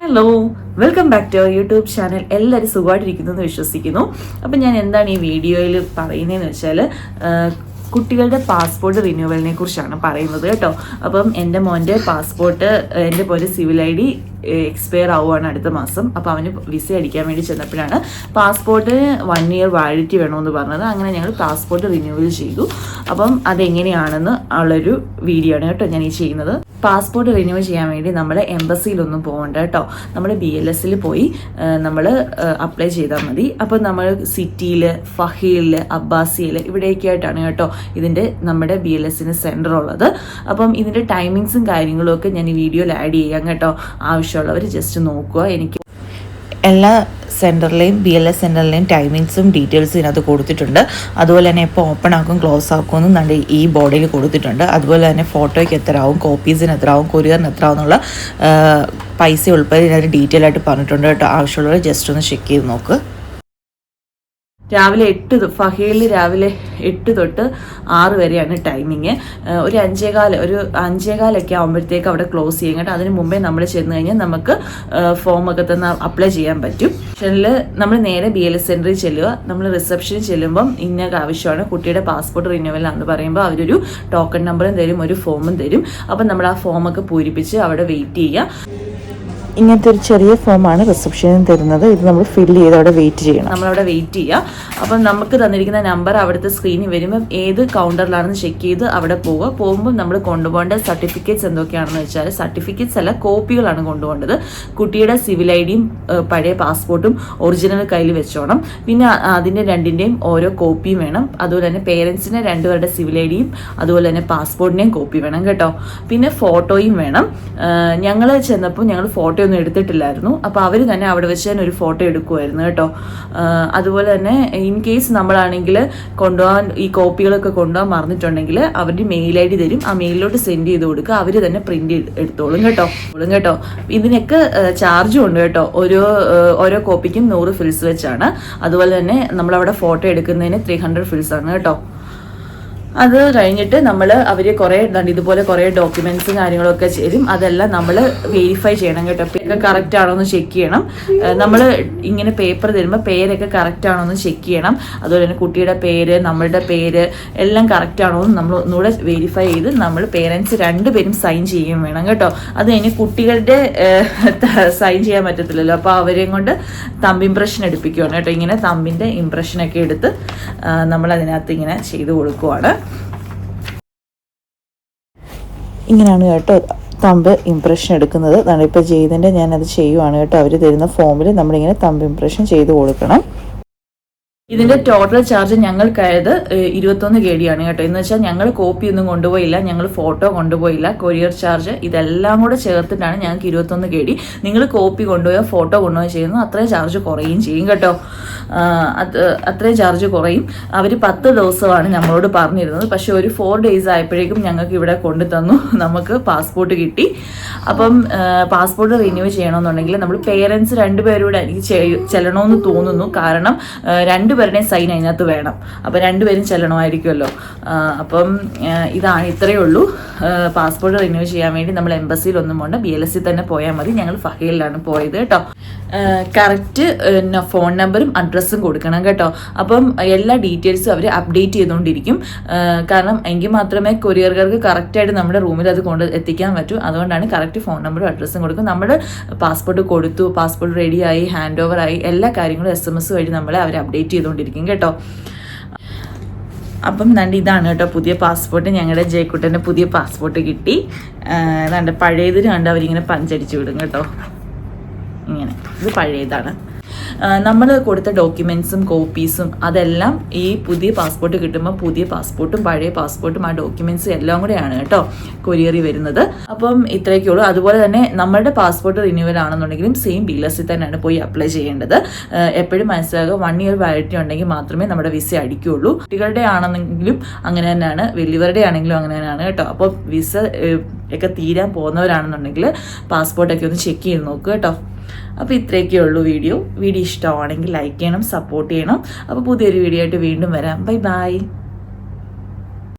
Hello welcome back to YouTube channel എല്ലാവരും സുഖമായിട്ടിരിക്കുന്നു എന്ന് വിശ്വസിക്കുന്നു. അപ്പം ഞാൻ എന്താണ് ഈ വീഡിയോയിൽ പറയുന്നതെന്ന് വെച്ചാൽ കുട്ടികളുടെ പാസ്പോർട്ട് റിന്യൂവലിനെ കുറിച്ചാണ് പറയുന്നത് കേട്ടോ. അപ്പം എന്റെ മോന്റെ പാസ്പോർട്ട് എന്റെ പോലെ സിവിൽ ഐ ഡി എക്സ്പയർ ആവുകയാണ് അടുത്ത മാസം. അപ്പോൾ അവന് വിസ അടിക്കാൻ വേണ്ടി ചെന്നപ്പോഴാണ് പാസ്പോർട്ട് വൺ ഇയർ വാലിഡിറ്റി വേണമെന്ന് പറഞ്ഞത്. അങ്ങനെ ഞങ്ങൾ പാസ്പോർട്ട് റിന്യൂവൽ ചെയ്തു. അപ്പം അതെങ്ങനെയാണെന്ന് ഉള്ളൊരു വീഡിയോ ആണ് കേട്ടോ ഞാൻ ഈ ചെയ്യുന്നത്. പാസ്പോർട്ട് റിന്യൂ ചെയ്യാൻ വേണ്ടി നമ്മൾ എംബസിയിലൊന്നും പോകണ്ട കേട്ടോ. നമ്മൾ ബി എൽ എസിൽ പോയി നമ്മൾ അപ്ലൈ ചെയ്താൽ മതി. അപ്പോൾ നമ്മൾ സിറ്റിയിൽ ഫഹീലിൽ അബ്ബാസിയിൽ ഇവിടെയൊക്കെ ആയിട്ടാണ് കേട്ടോ ഇതിന്റെ നമ്മുടെ ബി എൽ എസിന് സെന്റർ ഉള്ളത്. അപ്പം ഇതിന്റെ ടൈമിങ്സും കാര്യങ്ങളും ഒക്കെ ഞാൻ ഈ വീഡിയോയിൽ ആഡ് ചെയ്യാം കേട്ടോ. ആവശ്യമുള്ളവർ ജസ്റ്റ് നോക്കുക. എനിക്ക് എല്ലാ സെന്ററിലെയും ബി എൽ എസ് സെന്ററിലെയും ടൈമിങ്സും ഡീറ്റെയിൽസും ഇതിനകത്ത് കൊടുത്തിട്ടുണ്ട്. അതുപോലെ തന്നെ എപ്പോൾ ഓപ്പൺ ആക്കും ക്ലോസ് ആക്കും എന്നും നല്ല ഈ ബോർഡിൽ കൊടുത്തിട്ടുണ്ട്. അതുപോലെ തന്നെ ഫോട്ടോയ്ക്ക് എത്ര ആവും കോപ്പീസിന് എത്ര ആവും കൊറിയറിന് എത്ര ആവും എന്നുള്ള പൈസ ഉൾപ്പെടെ ഇതിനകത്ത് ഡീറ്റെയിൽ ആയിട്ട് പറഞ്ഞിട്ടുണ്ട് കേട്ടോ. ആവശ്യമുള്ളവർ ജസ്റ്റ് ഒന്ന് ചെക്ക് ചെയ്ത് നോക്ക്. രാവിലെ എട്ട് ഫഹേലിൽ രാവിലെ എട്ട് തൊട്ട് ആറ് വരെയാണ് ടൈമിങ് ഒരു അഞ്ചേകാൽ ഒരു അഞ്ചേകാലൊക്കെ ആകുമ്പോഴത്തേക്ക് അവിടെ ക്ലോസ് ചെയ്യും കേട്ടോ. അതിന് മുമ്പേ നമ്മൾ ചെന്ന് കഴിഞ്ഞാൽ നമുക്ക് ഫോമൊക്കെ തന്നെ അപ്ലൈ ചെയ്യാൻ പറ്റും. പക്ഷേ നമ്മൾ നേരെ ബി എൽ എസ് സെന്ററിൽ ചെല്ലുക. നമ്മൾ റിസപ്ഷനിൽ ചെല്ലുമ്പം ഇന്ന ആവശ്യമാണ്. കുട്ടിയുടെ പാസ്പോർട്ട് റിന്യൂവൽ എന്ന് പറയുമ്പോൾ അവരൊരു ടോക്കൺ നമ്പറും തരും ഒരു ഫോമും തരും. അപ്പം നമ്മൾ ആ ഫോമൊക്കെ പൂരിപ്പിച്ച് അവിടെ വെയിറ്റ് ചെയ്യുക. ഇങ്ങനത്തെ ഒരു ചെറിയ ഫോമാണ് റിസപ്ഷനിൽ തരുന്നത്. ഇത് നമ്മൾ ഫില്ല് ചെയ്ത് അവിടെ വെയിറ്റ് ചെയ്യണം. നമ്മളവിടെ വെയിറ്റ് ചെയ്യുക അപ്പം നമുക്ക് തന്നിരിക്കുന്ന നമ്പർ അവിടുത്തെ സ്ക്രീനിൽ വരുമ്പോൾ ഏത് കൗണ്ടറിലാണെന്ന് ചെക്ക് ചെയ്ത് അവിടെ പോവുക. പോകുമ്പോൾ നമ്മൾ കൊണ്ടുപോകേണ്ട സർട്ടിഫിക്കറ്റ്സ് എന്തൊക്കെയാണെന്ന് വെച്ചാൽ സർട്ടിഫിക്കറ്റ്സ് അല്ല കോപ്പികളാണ് കൊണ്ടുപോകേണ്ടത്. കുട്ടിയുടെ സിവിൽ ഐ ഡിയും പഴയ പാസ്പോർട്ടും ഒറിജിനൽ കയ്യിൽ വെച്ചോണം. പിന്നെ അതിന്റെ രണ്ടിന്റെയും ഓരോ കോപ്പിയും വേണം. അതുപോലെ തന്നെ പേരൻസിന് രണ്ടുപേരുടെ സിവിൽ ഐ ഡിയും അതുപോലെ തന്നെ പാസ്പോർട്ടിന്റെയും കോപ്പി വേണം കേട്ടോ. പിന്നെ ഫോട്ടോയും വേണം. ഞങ്ങൾ ചെന്നപ്പോൾ ഞങ്ങൾ ഫോട്ടോ ഒന്നും എടുത്തിട്ടില്ലായിരുന്നു. അപ്പോൾ അവർ തന്നെ അവിടെ വെച്ച് തന്നെ ഒരു ഫോട്ടോ എടുക്കുമായിരുന്നു കേട്ടോ. അതുപോലെ തന്നെ ഇൻ കേസ് നമ്മളാണെങ്കിൽ കൊണ്ടുപോകാൻ ഈ കോപ്പികളൊക്കെ കൊണ്ടുപോകാൻ മറന്നിട്ടുണ്ടെങ്കിൽ അവരുടെ മെയിൽ ഐ ഡി തരും. ആ മെയിലിലോട്ട് സെൻഡ് ചെയ്ത് കൊടുക്കുക. അവർ തന്നെ പ്രിന്റ് എടുത്തോളും കേട്ടോ. കേട്ടോ. ഇതിനൊക്കെ ചാർജും ഉണ്ട് കേട്ടോ. ഓരോ ഓരോ കോപ്പിക്കും നൂറ് ഫിൽസ് വെച്ചാണ്. അതുപോലെ തന്നെ നമ്മളവിടെ ഫോട്ടോ എടുക്കുന്നതിന് ത്രീ ഹൺഡ്രഡ് ഫിൽസ് ആണ് കേട്ടോ. അത് കഴിഞ്ഞിട്ട് നമ്മൾ അവർ കുറേ ഇതുപോലെ കുറേ ഡോക്യുമെന്റ്സും കാര്യങ്ങളൊക്കെ തരും അതെല്ലാം നമ്മൾ വെരിഫൈ ചെയ്യണം കേട്ടോ. പേരൊക്കെ കറക്റ്റ് ആണോ എന്ന് ചെക്ക് ചെയ്യണം നമ്മൾ ഇങ്ങനെ പേപ്പർ തരുമ്പോൾ പേരൊക്കെ കറക്റ്റ് ആണോ എന്ന് ചെക്ക് ചെയ്യണം. അതുപോലെ തന്നെ കുട്ടിയുടെ പേര് നമ്മളുടെ പേര് എല്ലാം കറക്റ്റ് ആണോ എന്ന് നമ്മൾ ഒന്നുകൂടെ വെരിഫൈ ചെയ്ത് നമ്മൾ പേരൻസ് രണ്ടുപേരും സൈൻ ചെയ്യുകയും വേണം കേട്ടോ. അത് കഴിഞ്ഞ് കുട്ടികളുടെ സൈൻ ചെയ്യാൻ പറ്റത്തില്ലല്ലോ. അപ്പോൾ അവരെയും കൊണ്ട് തമ്പ് ഇംപ്രഷൻ എടുപ്പിക്കുകയാണ് കേട്ടോ. ഇങ്ങനെ തമ്പിന്റെ ഇംപ്രഷനൊക്കെ എടുത്ത് നമ്മൾ അതിനകത്ത് ഇങ്ങനെ ചെയ്ത് കൊടുക്കുവാണ്. ഇങ്ങനെയാണ് കേട്ടോ തമ്പ് ഇംപ്രഷൻ എടുക്കുന്നത്. നമ്മളിപ്പോൾ ചെയ്തതിന്റെ ഞാനത് ചെയ്യുവാണ് കേട്ടോ. അവർ തരുന്ന ഫോമിൽ നമ്മളിങ്ങനെ തമ്പ് ഇംപ്രഷൻ ചെയ്ത് കൊടുക്കണം. ഇതിന്റെ ടോട്ടൽ ചാർജ് ഞങ്ങൾക്കായത് ഇരുപത്തൊന്ന് കെ ഡി ആണ് കേട്ടോ. എന്ന് വെച്ചാൽ ഞങ്ങൾ കോപ്പി ഒന്നും കൊണ്ടുപോയില്ല ഞങ്ങൾ ഫോട്ടോ കൊണ്ടുപോയില്ല കൊറിയർ ചാർജ് ഇതെല്ലാം കൂടെ ചേർത്തിട്ടാണ് ഞങ്ങൾക്ക് ഇരുപത്തൊന്ന് കെ ഡി നിങ്ങൾ കോപ്പി കൊണ്ടുപോയോ ഫോട്ടോ കൊണ്ടുപോയോ ചെയ്യുന്നു അത്രയും ചാർജ് കുറയും ചെയ്യും കേട്ടോ. അത്രയും ചാർജ് കുറയും. അവർ പത്ത് ദിവസമാണ് നമ്മളോട് പറഞ്ഞിരുന്നത്. പക്ഷെ ഒരു ഫോർ ഡേയ്സ് ആയപ്പോഴേക്കും ഞങ്ങൾക്ക് ഇവിടെ കൊണ്ടു തന്നു. നമുക്ക് പാസ്പോർട്ട് കിട്ടി. അപ്പം പാസ്പോർട്ട് റിന്യൂ ചെയ്യണമെന്നുണ്ടെങ്കിൽ നമ്മൾ പേരൻസ് രണ്ടുപേരൂടെ എനിക്ക് ചെയ്- ചെല്ലണമെന്ന് തോന്നുന്നു. കാരണം ആ, രണ്ടുപേരുടെയും സൈൻ അതിനകത്ത് വേണം. അപ്പം രണ്ടുപേരും ചെല്ലണമായിരിക്കുമല്ലോ. അപ്പം ഇതാണ് ഇത്രയേ ഉള്ളൂ. പാസ്പോർട്ട് റിന്യൂ ചെയ്യാൻ വേണ്ടി നമ്മൾ എംബസിയിൽ ഒന്നും പോകണ്ട ബി എൽ എസ് സി തന്നെ പോയാൽ മതി. ഞങ്ങൾ ഫഹയിലാണ് പോയത് കേട്ടോ. കറക്റ്റ് ഫോൺ നമ്പറും അഡ്രസ്സും കൊടുക്കണം കേട്ടോ. അപ്പം എല്ലാ ഡീറ്റെയിൽസും അവർ അപ്ഡേറ്റ് ചെയ്തുകൊണ്ടിരിക്കും. കാരണം എങ്കിൽ മാത്രമേ കൊറിയർകാർക്ക് കറക്റ്റായിട്ട് നമ്മുടെ റൂമിൽ അത് കൊണ്ട് എത്തിക്കാൻ പറ്റൂ. അതുകൊണ്ടാണ് കറക്റ്റ് ഫോൺ നമ്പറും അഡ്രസ്സും കൊടുക്കും നമ്മുടെ പാസ്പോർട്ട് കൊടുത്തു പാസ്പോർട്ട് റെഡിയായി ഹാൻഡ് ഓവർ ആയി എല്ലാ കാര്യങ്ങളും എസ് എം എസ് വഴി നമ്മളെ അവർ അപ്ഡേറ്റ് ചെയ്തുകൊണ്ടിരിക്കും കേട്ടോ. അപ്പം നണ്ട് ഇതാണ് കേട്ടോ പുതിയ പാസ്പോർട്ട്. ഞങ്ങളുടെ ജയക്കുട്ടന്റെ പുതിയ പാസ്പോർട്ട് കിട്ടി. ഏതാണ്ട് പഴയതിന് കണ്ട് അവരിങ്ങനെ പഞ്ചടിച്ച് വിടും കേട്ടോ. ഇങ്ങനെ. ഇത് പഴയതാണ്. നമ്മൾ കൊടുത്ത ഡോക്യുമെൻസും കോപ്പീസും അതെല്ലാം ഈ പുതിയ പാസ്പോർട്ട് കിട്ടുമ്പോൾ പുതിയ പാസ്പോർട്ടും പഴയ പാസ്പോർട്ടും ആ ഡോക്യുമെൻസും എല്ലാം കൂടെയാണ് കേട്ടോ കൊറിയറി വരുന്നത്. അപ്പം ഇത്രയൊക്കെ ഉള്ളൂ. അതുപോലെ തന്നെ നമ്മുടെ പാസ്പോർട്ട് റിന്യൂവൽ ആണെന്നുണ്ടെങ്കിലും സെയിം ബിലസിൽ തന്നെയാണ് പോയി അപ്ലൈ ചെയ്യേണ്ടത്. എപ്പോഴും മനസ്സിലാകുക വൺ ഇയർ വാലിറ്റി ഉണ്ടെങ്കിൽ മാത്രമേ നമ്മുടെ വിസ അടിക്കുകയുള്ളൂ കുട്ടികളുടെ ആണെന്നെങ്കിലും അങ്ങനെ തന്നെയാണ്. വലിയവരുടെ ആണെങ്കിലും അങ്ങനെ തന്നെയാണ് കേട്ടോ. അപ്പോൾ വിസ ഒക്കെ തീരാൻ പോകുന്നവരാണെന്നുണ്ടെങ്കിൽ പാസ്പോർട്ടൊക്കെ ഒന്ന് ചെക്ക് ചെയ്ത് നോക്കുക കേട്ടോ. അപ്പോൾ ഇത്രയൊക്കെ ഉള്ളൂ വീഡിയോ. വീഡിയോ ഇഷ്ടമാണെങ്കിൽ ലൈക്ക് ചെയ്യണം സപ്പോർട്ട് ചെയ്യണം. അപ്പോൾ പുതിയൊരു വീഡിയോ ആയിട്ട് വീണ്ടും വരാം. Bye bye